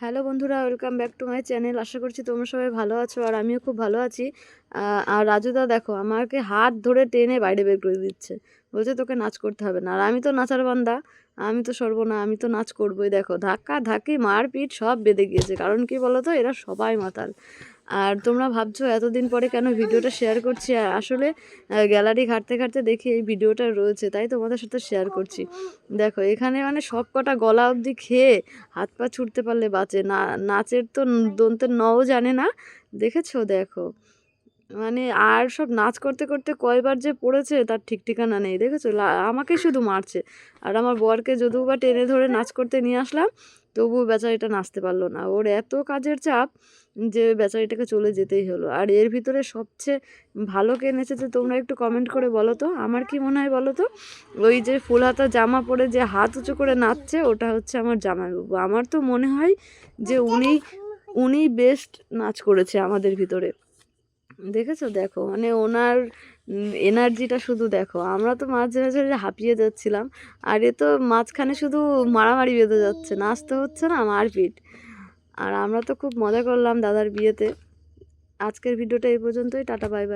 Hello বন্ধুরা, welcome back to my channel. আশা করছি তোমরা সবাই ভালো আছো আর আমিও খুব ভালো আছি। আর রাজুদা দেখো, আমাকে হাত ধরে টেনে বাইরে বের করে দিচ্ছে। বলছে তোকে নাচ করতে হবে না। আর আমি তো নাচার বান্দা, আমি তো সর্বনা, আমি তো নাচ করবোই। দেখো, ধাক্কা ধাক্কি, মারপিট সব বেঁধে গিয়েছে। কারণ কি বলো তো এরা সবাই মাতাল। আর তোমরা ভাবছ এতদিন পরে কেন ভিডিওটা শেয়ার করছি? আর আসলে গ্যালারি ঘাটতে ঘাটতে দেখি এই ভিডিওটা রয়েছে, তাই তোমাদের সাথে শেয়ার করছি। দেখো, এখানে মানে সব কটা গলা অবধি খেয়ে হাত পা ছুটতে পারলে বাঁচে। না, নাচের তো দন্তের নও জানে না। দেখেছ? দেখো। মানে আর সব নাচ করতে করতে কয়বার যে পড়েছে, তার ঠিক ঠিকানা নেই। দেখেছ? আমাকে শুধু মারছে। আর আমার বরকে যদিও বা টেনে ধরে নাচ করতে নিয়ে আসলাম। তবুও বেচারিটা নাচতে পারল না। ওর এত কাজের চাপ যে বেচারিটাকে চলে যেতেই হলো। আর এর ভিতরে সবচেয়ে ভালো কে নেচেছে তোমরা একটু কমেন্ট করে বলো তো? আমার কি মনে হয় বলো তো? ওই যে ফুল হাতা জামা পরে যে হাত উঁচু করে নাচছে ওটা হচ্ছে আমার জামাইবাবু। আমার তো মনে হয় যে উনি উনি বেস্ট নাচ করেছে আমাদের ভিতরে। দেখেছ? দেখো মানে ওনার এনার্জিটা শুধু দেখো। আমরা তো মাঝে মাঝে হাঁপিয়ে যাচ্ছিলাম, আর এ তো মাঝখানে শুধু মারামারি বেঁধে যাচ্ছে, নাচতে হচ্ছে না, মারপিট। আর আমরা তো খুব মজা করলাম দাদার বিয়েতে। আজকের ভিডিওটা এই পর্যন্তই, টাটা, বাই বাই।